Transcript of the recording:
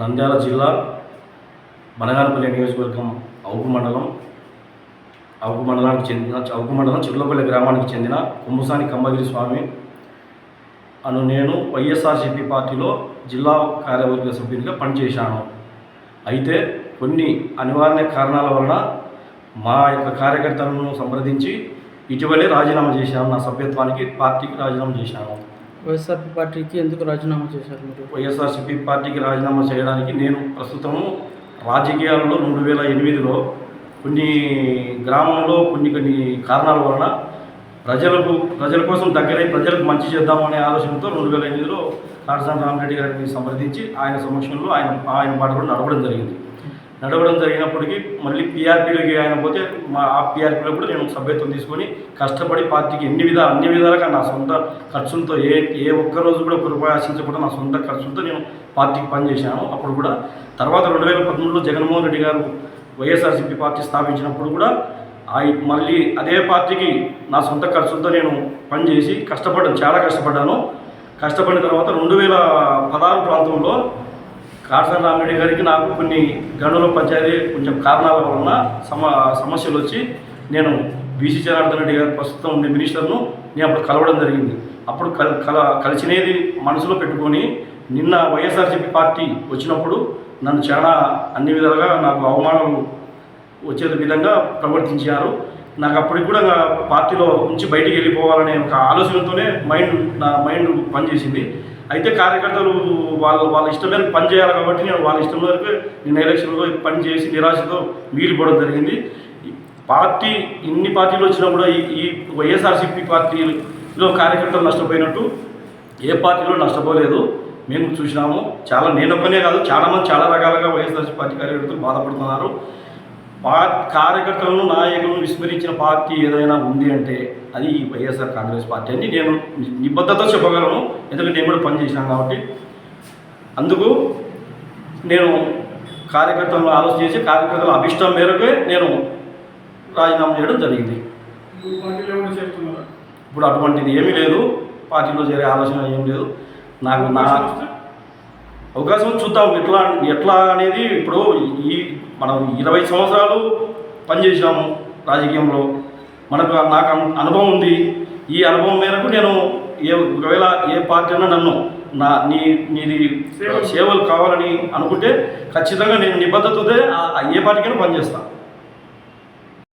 నంద్యాల జిల్లా బనగానపల్లి నియోజకవర్గం అవుకు మండలం అవుకు మండలానికి చెందిన అవుకు మండలం చిర్లపల్లి గ్రామానికి చెందిన కుమ్మసాని కంబగిరి స్వామి అను నేను వైఎస్ఆర్సీపీ పార్టీలో జిల్లా కార్యవర్గ సభ్యునిగా పనిచేశాను. అయితే కొన్ని అనివార్య కారణాల వలన మా యొక్క కార్యకర్తలను సంప్రదించి ఇటీవలే రాజీనామా చేశాను. నా సభ్యత్వానికి పార్టీకి రాజీనామా చేశాను. వైఎస్ఆర్పీ పార్టీకి ఎందుకు రాజీనామా చేశారు మీరు? వైఎస్ఆర్సీపీ పార్టీకి రాజీనామా చేయడానికి నేను ప్రస్తుతము రాజకీయాలలో రెండు వేల ఎనిమిదిలో కొన్ని గ్రామంలో కొన్ని కొన్ని కారణాల వలన ప్రజలకు ప్రజల కోసం దగ్గరై ప్రజలకు మంచి చేద్దామనే ఆలోచనతో రెండు వేల ఎనిమిదిలో కాటసాని రామరెడ్డి గారిని సంప్రదించి ఆయన సమక్షంలో ఆయన ఆయన బాటలో నడవడం జరిగింది. నడవడం జరిగినప్పటికీ మళ్ళీ పీఆర్పీలోకి ఆయన పోతే మా ఆ పీఆర్పీలో కూడా నేను సభ్యత్వం తీసుకొని కష్టపడి పార్టీకి ఎన్ని విధాలు అన్ని విధాలుగా నా సొంత ఖర్చులతో ఏ ఏ ఒక్క రోజు కూడా ఒక రూపాయి ఆశించకుండా నా సొంత ఖర్చులతో నేను పార్టీకి పనిచేశాను. అప్పుడు కూడా తర్వాత రెండు వేల పదమూడులో జగన్మోహన్ రెడ్డి గారు వైఎస్ఆర్సీపీ పార్టీ స్థాపించినప్పుడు కూడా ఆ మళ్ళీ అదే పార్టీకి నా సొంత ఖర్చులతో నేను పనిచేసి కష్టపడ్డాను చాలా కష్టపడ్డాను. కష్టపడిన తర్వాత రెండు వేల పదహారు ప్రాంతంలో కాటసాని రామిరెడ్డి గారికి నాకు కొన్ని గనుల పంచాయతీ కొంచెం కారణాల వలన సమ సమస్యలు వచ్చి నేను బీసీ జనార్దన్ రెడ్డి గారు ప్రస్తుతం ఉండే మినిస్టర్ను నేను అప్పుడు కలవడం జరిగింది. అప్పుడు కల కల కలిసినేది మనసులో పెట్టుకొని నిన్న వైఎస్ఆర్సీపీ పార్టీ వచ్చినప్పుడు నన్ను చాలా అన్ని విధాలుగా నాకు అవమానాలు వచ్చే విధంగా ప్రవర్తించారు. నాకు అప్పటికి కూడా పార్టీలో నుంచి బయటికి వెళ్ళిపోవాలనే ఒక ఆలోచనతోనే మైండ్ నా మైండ్ పనిచేసింది. అయితే కార్యకర్తలు వాళ్ళ వాళ్ళ ఇష్టం మేరకు పని చేయాలి కాబట్టి నేను వాళ్ళ ఇష్టం మేరకు నేను ఎలక్షన్లో పని చేసి నిరాశతో మిగిలిపోవడం జరిగింది. పార్టీ ఇన్ని పార్టీలు వచ్చినా కూడా ఈ ఈ వైఎస్ఆర్సీపీ పార్టీలో కార్యకర్తలు నష్టపోయినట్టు ఏ పార్టీలో నష్టపోలేదు. మేము చూసినాము. చాలా నేనొక్కనే కాదు చాలామంది చాలా రకాలుగా వైఎస్ఆర్సీ పార్టీ కార్యకర్తలు బాధపడుతున్నారు. పా కార్యకర్తలను నాయకులను విస్మరించిన పార్టీ ఏదైనా ఉంది అంటే అది ఈ వైఎస్ఆర్ కాంగ్రెస్ పార్టీ అని నేను నిబద్ధత చెప్పగలను. ఎందుకంటే నేను కూడా పనిచేసినాను కాబట్టి. అందుకు నేను కార్యకర్తలను ఆలోచన చేసి కార్యకర్తల అభిష్టం మేరకే నేను రాజీనామా చేయడం జరిగింది. ఇప్పుడు అటువంటిది ఏమీ లేదు. పార్టీలో చేరే ఆలోచన ఏం లేదు. నాకు నా అవకాశం చూద్దాం. ఎట్లా ఎట్లా అనేది ఇప్పుడు ఈ మనం ఇరవై సంవత్సరాలు పనిచేసాము రాజకీయంలో. మనకు నాకు అను- అనుభవం ఉంది. ఈ అనుభవం మేరకు నేను ఏ ఒకవేళ ఏ పార్టీ అయినా నన్ను నా నీ నీది సేవలు. కావాలని అనుకుంటే ఖచ్చితంగా నేను నిబద్ధతతో ఏ పార్టీకైనా పనిచేస్తాను